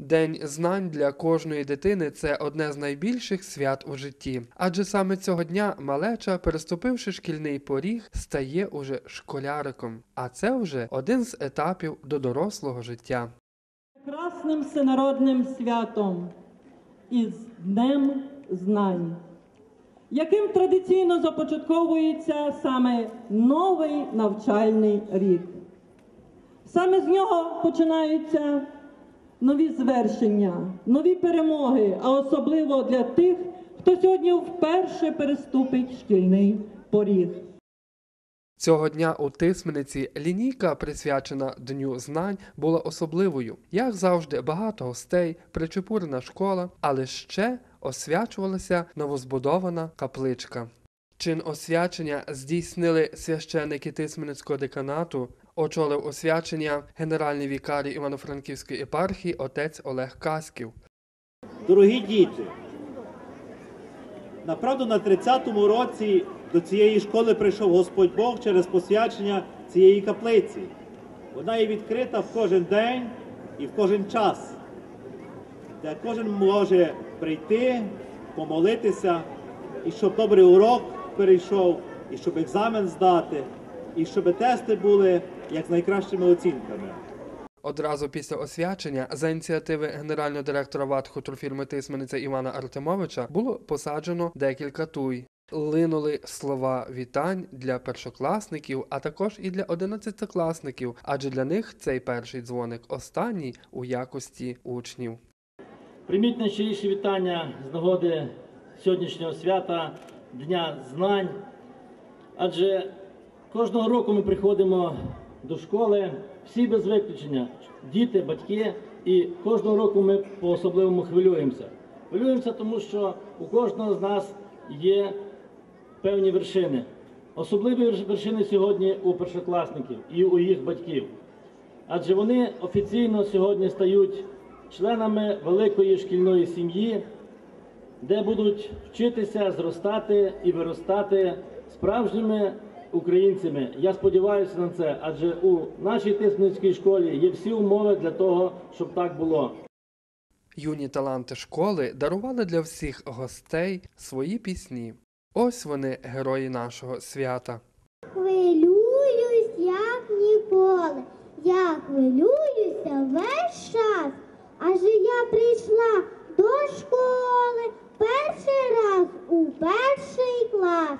День знань для кожної дитини це одне з найбільших свят у житті. Адже саме цього дня малеча, переступивши шкільний поріг, стає уже школяриком. А це вже один з етапів до дорослого життя. Прекрасним всенародним святом із Днем Знань, яким традиційно започатковується саме новий навчальний рік. Саме з нього починаються нові звершення, нові перемоги, а особливо для тих, хто сьогодні вперше переступить шкільний поріг. Цього дня у Тисмениці лінійка, присвячена Дню знань, була особливою. Як завжди, багато гостей, причепурена школа, але ще освячувалася новозбудована капличка. Чин освячення здійснили священники Тисменецького деканату, очолив освячення генеральний вікарій Івано-Франківської єпархії отець Олег Каськів. Дорогі діти, направду на 30-му році до цієї школи прийшов Господь Бог через посвячення цієї каплиці. Вона є відкрита в кожен день і в кожен час, де кожен може прийти, помолитися, і щоб добрий урок перейшов, і щоб екзамен здати, і щоб тести були як з найкращими оцінками. Одразу після освячення за ініціативи генерального директора ВАТ «Хуторфірми Тисмениця Івана Артемовича було посаджено декілька туй. Линули слова вітань для першокласників, а також і для одинадцятикласників, адже для них цей перший дзвоник останній у якості учнів. Прийміть найщиріші вітання з нагоди сьогоднішнього свята, Дня знань. Адже кожного року ми приходимо до школи, всі без виключення, діти, батьки, і кожного року ми по-особливому хвилюємося. Хвилюємося, тому що у кожного з нас є певні вершини. Особливі вершини сьогодні у першокласників і у їх батьків. Адже вони офіційно сьогодні стають членами великої шкільної сім'ї, де будуть вчитися, зростати і виростати справжніми українцями. Я сподіваюся на це, адже у нашій Тисменській школі є всі умови для того, щоб так було. Юні таланти школи дарували для всіх гостей свої пісні. Ось вони, герої нашого свята. Хвилююсь, як ніколи. Я хвилююся весь час. Адже я прийшла до школи перший раз у перший клас.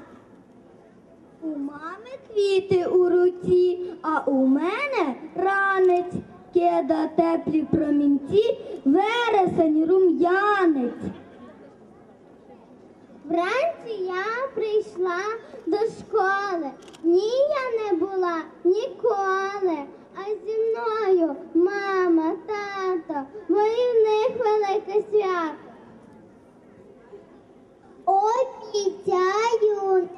У мами квіти у руці, а у мене ранець. Кеда теплі промінці, вересень рум'янець. Вранці я прийшла до школи. Ні, я не була ніколи. А зі мною мама, тато, бо і в них велике свято. Обіцяю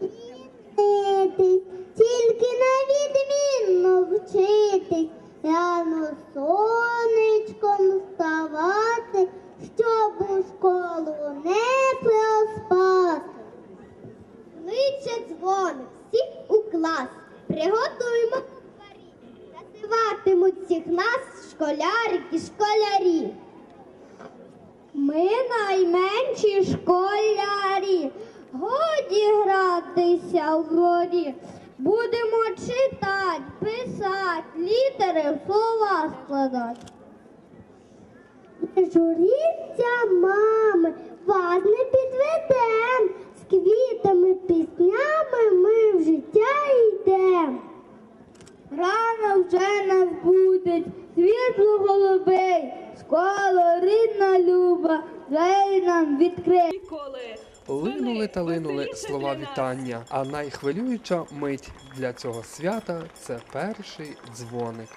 не лінитись, тільки на відмінно вчитись, рано сонечком вставати, щоб у школу не проспати. Кличе дзвоник, всіх у клас, приготуємо дворі, називатимуть всіх нас школярики, школярі. Ми найменші школярі, годі гратися в дворі. Будемо читати, писати, літери, слова складати. Не журіться, мами, вас не підведем. З квітами, піснями ми в життя йдем. Рано вже нас будить, світло голубий, школа рідна люба, двері нам відкрий. Линули та линули слова вітання, а найхвилююча мить для цього свята це перший дзвоник.